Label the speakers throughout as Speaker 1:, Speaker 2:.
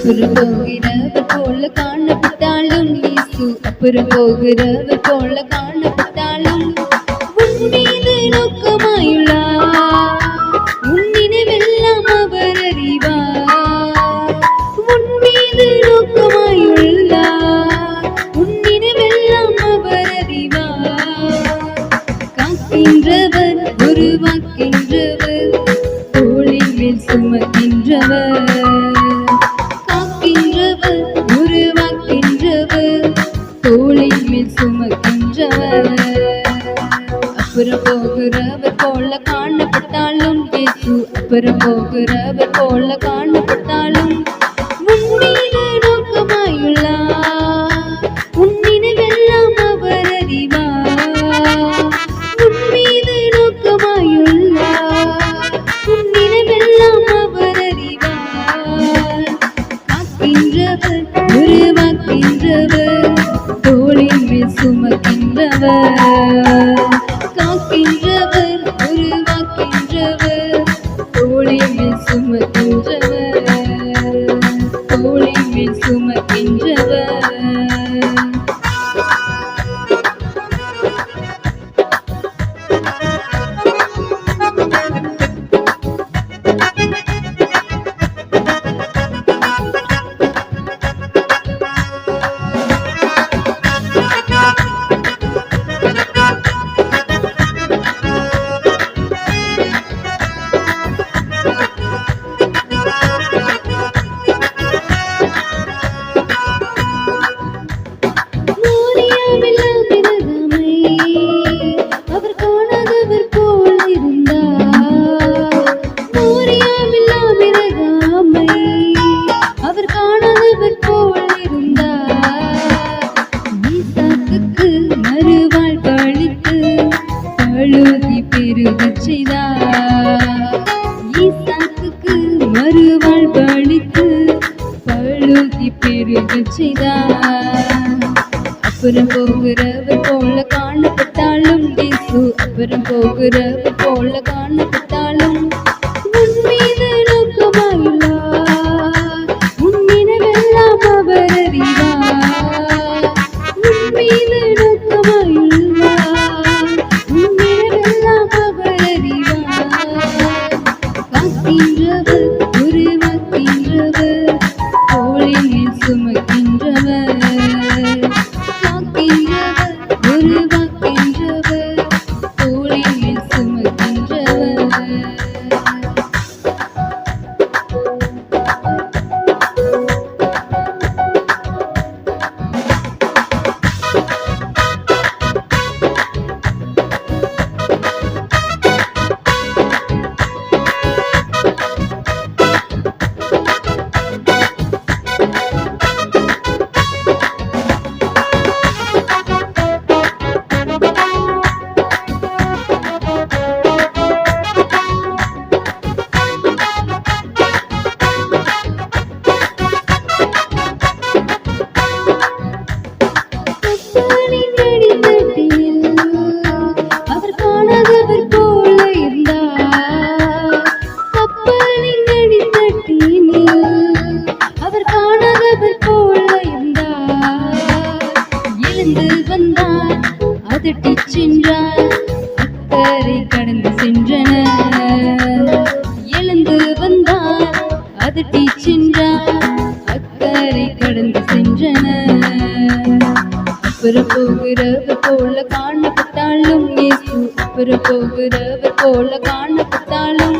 Speaker 1: அப்புறம் போகிறவர் போல காணப்பட்டாலும் இயேசு. அப்புறம் போகிறவர் போல காணப்பட்டாலும் உன் மீது நோக்கமாயுள்ளார். உன் நினைவெல்லாம் அவர் அறிவார். உன் மீது நோக்கமாயுள்ளார். உன் நினைவெல்லாம் அவர் அறிவார். காக்கின்ற அப்புறம் போகிறவர் போல காணப்பட்டாலும் இயேசு அப்புறம் போகிறவர் போல காணப்பட்டாலும் உன் மீது நோக்கமாயுள்ளார் 迎接着 பழுதி செய்தார். அப்புறம் போகிறவர் போல காணப்பட்டாலும் இயேசு அப்புறம் போகிறவர் போல காணப்பட்டாலும் costuma அக்கறை கடந்து சென்றன. எழுந்து வந்தார் அதட்டி சென்றார் அக்கறை கடந்து சென்றன. அப்புறம் போகிறவர் போல காணப்பட்டாலும் இயேசு அப்புறம் போகிறவர் போல காணப்பட்டாலும்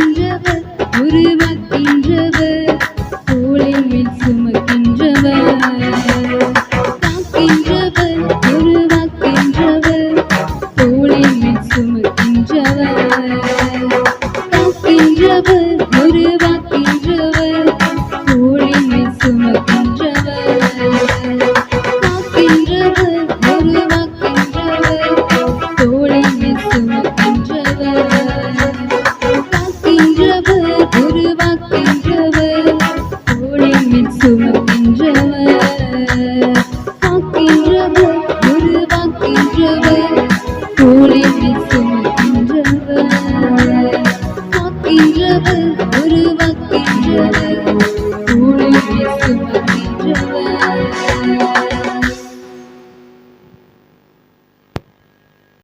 Speaker 1: உருவாக்கின்றவர் உருவாக்கின்றவர். love.